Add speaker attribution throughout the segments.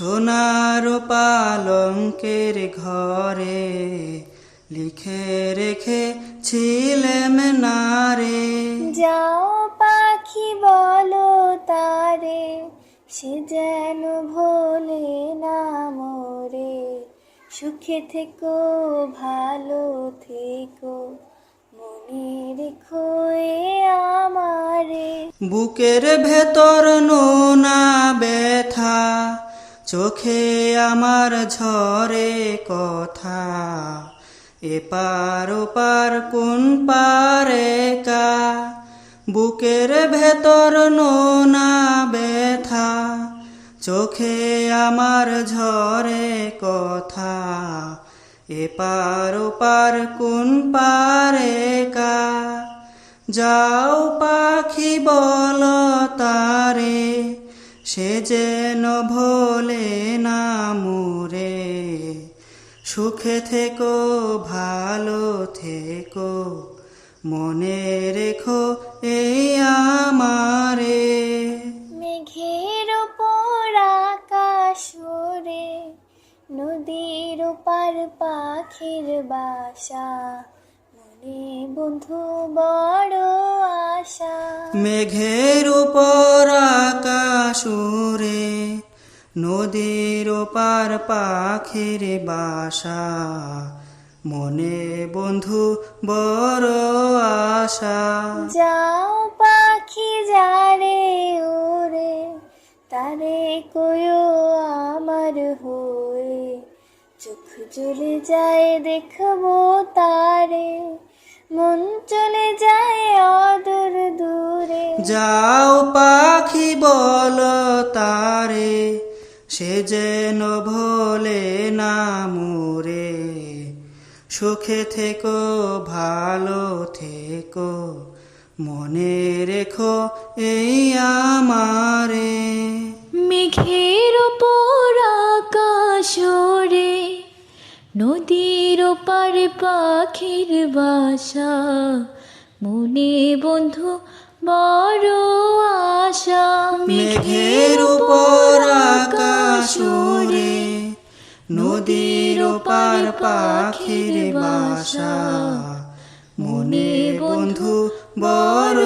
Speaker 1: সোনার পালঙ্কের ঘরে লিখে রেখে ছিলেম নারে।
Speaker 2: যাও পাখি বলো তারে সে যেন ভোলে না মরে। সুখে থেকো ভালো থেকো মনে রেখো এ আমারে।
Speaker 1: বুকের ভেতর নোনা চোখে আমার ঝরে কথা, এপার ওপার কোন পারে কা? বুকের ভেতর নোনা ব্যথা, চোখে আমার ঝরে কথা, এপার ওপার কোন পারে কা? যাও পাখি বল তারে সে যেন ভোলে না মুরে। সুখে থেকো, ভালো থেকো, মনে রেখো এই আমারে।
Speaker 2: মেঘের ওপর আকাশ নদীর পার পাখির বাসা। মনে বন্ধু বড় আশা
Speaker 1: মেঘের উপর আকাশ উড়ে নদীর ওপার পাখির বাসা। মনে বন্ধু বড় আশা।
Speaker 2: যাও পাখি যারে ওরে, তারে কয়ো আমার হয়ে। চোখ চলে যায় দেখব তারে, মন চলে
Speaker 1: যাও পাখি বল তারে, সে যেন ভোলে না মুরে। সুখে থেকো, ভালো থেকো, মনে রেখো এই আমারে।
Speaker 3: মেঘের ওপর আকাশ ওরে নদীর ওপার পাখির বাসা। মনে বন্ধু বড় আশা,
Speaker 1: মেঘের উপর আকাশ উড়ে নদীর পার পাখির বাসা। মনে বন্ধু, বড়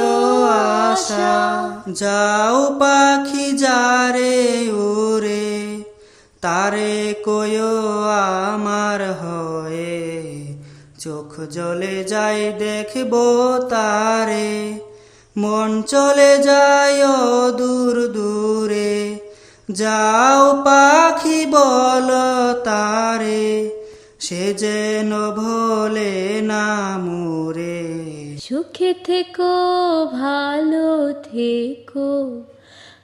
Speaker 1: আশা, যাও পাখি যারে উড়ে তারে কয়ো আমার হয়ে। চোখ জলে যাই দেখব তারে মন চলে যায় দূর দূরে। যাও পাখি বল তারে সে যেন ভোলে না মুরে।
Speaker 3: সুখে থেকো ভালো থেকো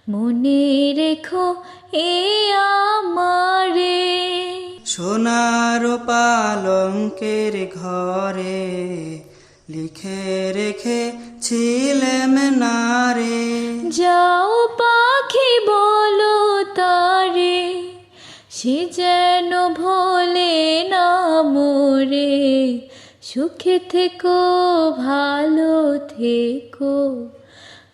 Speaker 3: মনে রেখো এ আমারে।
Speaker 1: সোনার পালঙ্কের ঘরে লিখে রেখে ছিলেম নারে।
Speaker 3: যাও পাখি বলো তারে, সে যেন ভোলে না মোরে। সুখে থেকো, ভালো থেকো,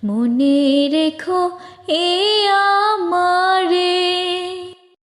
Speaker 3: মনে রেখো এ আমারে।